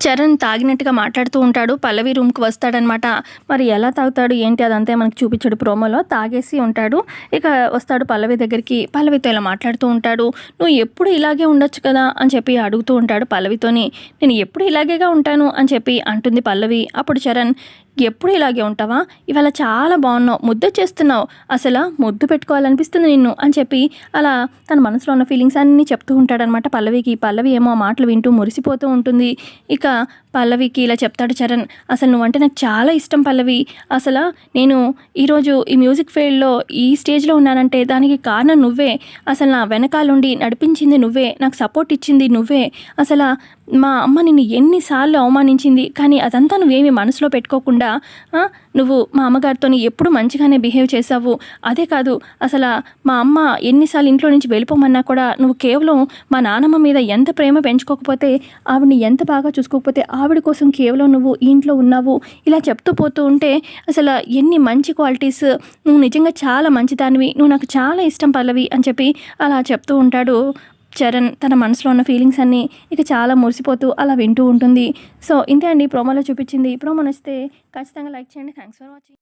చరణ్ తాగినట్టుగా మాట్లాడుతూ ఉంటాడు. పల్లవి రూమ్కి వస్తాడనమాట మరి ఎలా తాగుతాడు? ఏంటి? అదంతా మనకు చూపించాడు ప్రోమోలో తాగేసి ఉంటాడు. ఇక వస్తాడు పల్లవి దగ్గరికి. పల్లవితో ఇలా మాట్లాడుతూ ఉంటాడు. నువ్వు ఎప్పుడు ఇలాగే ఉండొచ్చు కదా? అని చెప్పి అడుగుతూ ఉంటాడు పల్లవితోని. నేను ఎప్పుడు ఇలాగేగా ఉంటాను? అని చెప్పి అంటుంది పల్లవి. అప్పుడు చరణ్ ఎప్పుడు ఇలాగే ఉంటావా? ఇవాళ చాలా బాగున్నావు ముద్ద చేస్తున్నావు. అసలు ముద్దు పెట్టుకోవాలనిపిస్తుంది నిన్ను అని చెప్పి అలా తన మనసులో ఉన్న ఫీలింగ్స్ అన్నీ చెప్తూ ఉంటాడనమాట పల్లవికి పల్లవి ఏమో ఆ మాటలు వింటూ మురిసిపోతూ ఉంటుంది. ఇక పల్లవికి ఇలా చెప్తాడు చరణ్ అసలు నువ్వంటే నాకు చాలా ఇష్టం పల్లవి. అసలు నేను ఈరోజు ఈ మ్యూజిక్ ఫీల్డ్లో ఈ స్టేజ్లో ఉన్నానంటే దానికి కారణం నువ్వే. అసలు నా వెనకాలుండి నడిపించింది నువ్వే. నాకు సపోర్ట్ ఇచ్చింది నువ్వే. అసలు మా అమ్మ నిన్ను ఎన్నిసార్లు అవమానించింది. కానీ అదంతా నువ్వేమి మనసులో పెట్టుకోకుండా కూడా నువ్వు మా అమ్మగారితో ఎప్పుడు మంచిగానే బిహేవ్ చేసావు అదే కాదు అసలు మా అమ్మ ఎన్నిసార్లు ఇంట్లో నుంచి వెళ్ళిపోమన్నా కూడా నువ్వు కేవలం మా నానమ్మ మీద ఎంత ప్రేమ పెంచుకోకపోతే ఆవిడని ఎంత బాగా చూసుకోకపోతే ఆవిడ కోసం కేవలం నువ్వు ఈ ఇంట్లో ఉన్నావు. ఇలా చెప్తూ పోతూ ఉంటే అసలు ఎన్ని మంచి క్వాలిటీస్ నువ్వు నిజంగా చాలా మంచిదానివి నువ్వు నాకు చాలా ఇష్టం పల్లవి అని చెప్పి అలా చెప్తూ ఉంటాడు. చరణ్ తన మనసులో ఉన్న ఫీలింగ్స్ అన్నీ ఇక చాలా మురిసిపోతూ అలా వింటూ ఉంటుంది. సో ఇంతే అండి. ప్రోమోలో చూపించింది. ప్రోమో నచ్చితే ఖచ్చితంగా లైక్ చేయండి. Thanks for watching